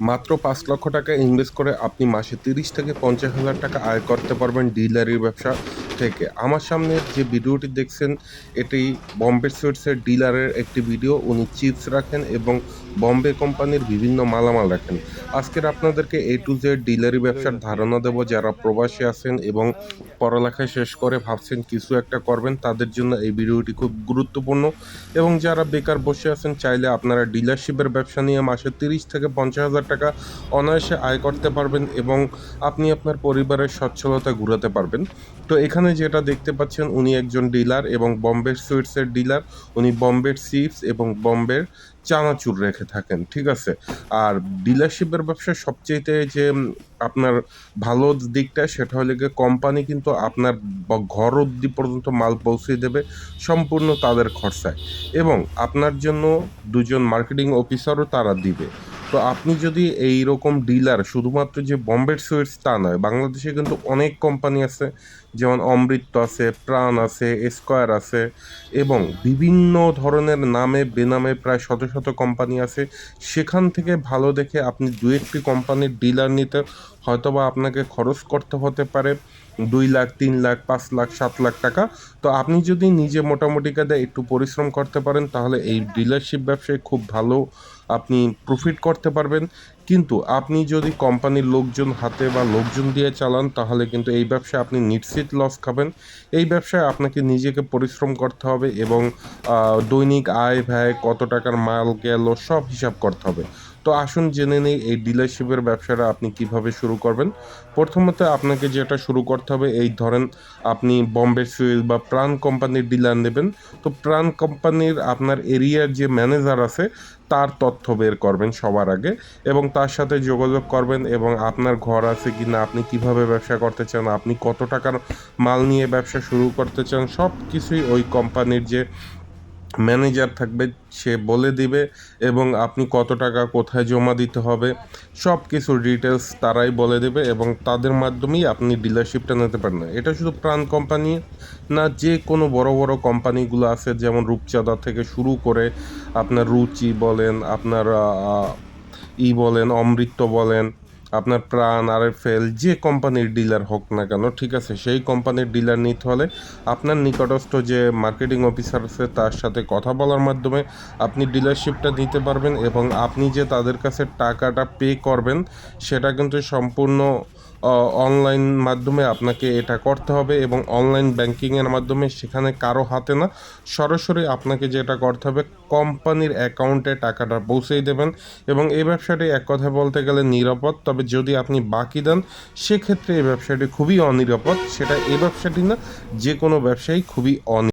মাত্র পাঁচ লক্ষ টাকা ইনভেস্ট করে আপনি মাসে তিরিশ থেকে পঞ্চাশ হাজার টাকা আয় করতে পারবেন ডিলারির ব্যবসা। থেকে। আমার সামনে যে ভিডিওটি দেখছেন, এটি বম্বে সুইটসের ডিলারের একটি ভিডিও উনি চিপস রাখেন এবং বম্বে কোম্পানির বিভিন্ন মালামাল রাখেন। আজকের আপনাদেরকে এ টু জেড ডিলারি ব্যবসার ধারণা দেব। যারা প্রবাসী আছেন এবং পড়ালেখা শেষ করে ভাবছেন কিছু একটা করবেন, তাদের জন্য এই ভিডিওটি খুব গুরুত্বপূর্ণ। এবং যারা বেকার বসে আছেন, চাইলে আপনারা ডিলারশিপের ব্যবসা নিয়ে মাসে তিরিশ থেকে পঞ্চাশ হাজার টাকা অনায়াসে আয় করতে পারবেন এবং আপনি আপনার পরিবারের সচ্ছলতা ঘুরাতে পারবেন। তো এখানে যেটা দেখতে পাচ্ছেন, উনি একজন ডিলার এবং বম্বের সুইটসের ডিলার। উনি বম্বের চিপস এবং বম্বের চানাচুর রেখে থাকেন, ঠিক আছে? আর ডিলারশিপের ব্যবসায় সবচেয়েতে যে আপনার ভালো দিকটা সেটা হলে গিয়ে কোম্পানি কিন্তু আপনার ঘর অব্দি পর্যন্ত মাল পৌঁছে দেবে সম্পূর্ণ তাদের খরচায়। এবং আপনার জন্য দুজন মার্কেটিং অফিসারও তারা দিবে। তো আপনি যদি এই রকম ডিলার শুধুমাত্র যে বম্বের সুইটস তা নয়, বাংলাদেশে কিন্তু অনেক কোম্পানি আছে, যেমন অমৃত আছে, প্রাণ আছে স্কোয়ার আছে, এবং বিভিন্ন ধরনের নামে বেনামে প্রায় শত শত কোম্পানি আছে। সেখান থেকে ভালো দেখে আপনি দু একটি কোম্পানির ডিলার নিতে হয়তোবা আপনাকে খরচ করতে হতে পারে। দুই লাখ, তিন লাখ, পাঁচ লাখ, সাত লাখ টাকা। তো আপনি যদি নিজে মোটামুটি কাদে একটু পরিশ্রম করতে পারেন, তাহলে এই ডিলারশিপ ব্যবসায় খুব ভালো আপনি প্রফিট করতে পারবেন। কিন্তু আপনি যদি কোম্পানির লোকজন হাতে বা লোকজন দিয়ে চালান, তাহলে কিন্তু এই ব্যবসায় আপনি নিশ্চিত লস খাবেন। এই ব্যবসায় আপনাকে নিজেকে পরিশ্রম করতে হবে এবং দৈনিক আয়, ব্যয়, কত টাকার মাল গেল, সব হিসাব করতে হবে। তো আসুন জেনে নেই এই ডিলারশিপের ব্যবসাটা আপনি কীভাবে শুরু করবেন। প্রথমত আপনাকে যেটা শুরু করতে হবে, এই ধরেন আপনি বম্বে সুইল বা প্রাণ কোম্পানির ডিলার নেবেন। তো প্রাণ কোম্পানির আপনার এরিয়ার যে ম্যানেজার আছে, তার তথ্য বের করবেন সবার আগে এবং তার সাথে যোগাযোগ করবেন এবং আপনার ঘর আছে কি না আপনি কীভাবে ব্যবসা করতে চান, আপনি কত টাকার মাল নিয়ে ব্যবসা শুরু করতে চান সব কিছুই ওই কোম্পানির যে ম্যানেজার থাকবে, সে বলে দিবে এবং আপনি কত টাকা কোথায় জমা দিতে হবে সব কিছু ডিটেলস তারাই বলে দেবে এবং তাদের মাধ্যমেই আপনি ডিলারশিপটা নিতে পারেন এটা শুধু প্রাণ কোম্পানি না, যে কোনো বড় বড় কোম্পানিগুলো আছে, যেমন রূপচাঁদা থেকে শুরু করে আপনার রুচি বলেন, আপনার ই বলেন, অমৃত বলেন আপনার প্রাণ আর ফেল যে কোম্পানির ডিলার হোক না কেন, ঠিক আছে, সেই কোম্পানির ডিলার নিতে হলে আপনার নিকটস্থ যে মার্কেটিং অফিসার আছে, তার সাথে কথা বলার মাধ্যমে আপনি ডিলারশিপটা নিতে পারবেন এবং আপনি যে তাদের কাছে টাকাটা পে করবেন, সেটা কিন্তু সম্পূর্ণ অনলাইন মাধ্যমে আপনাকে এটা করতে হবে এবং অনলাইন ব্যাংকিংয়ের মাধ্যমে সেখানে কারও হাতে না সরাসরি আপনাকে যেটা করতে হবে কোম্পানির অ্যাকাউন্টে টাকাটা পৌঁছেই দেবেন এবং এই ব্যবসাটি এক কথা বলতে গেলে নিরাপদ। তবে যদি আপনি বাকি দেন, সেক্ষেত্রে এই ব্যবসাটি খুবই অনিরাপদ। সেটা এই ব্যবসাটি না, যে কোনো ব্যবসায়ী খুবই অনি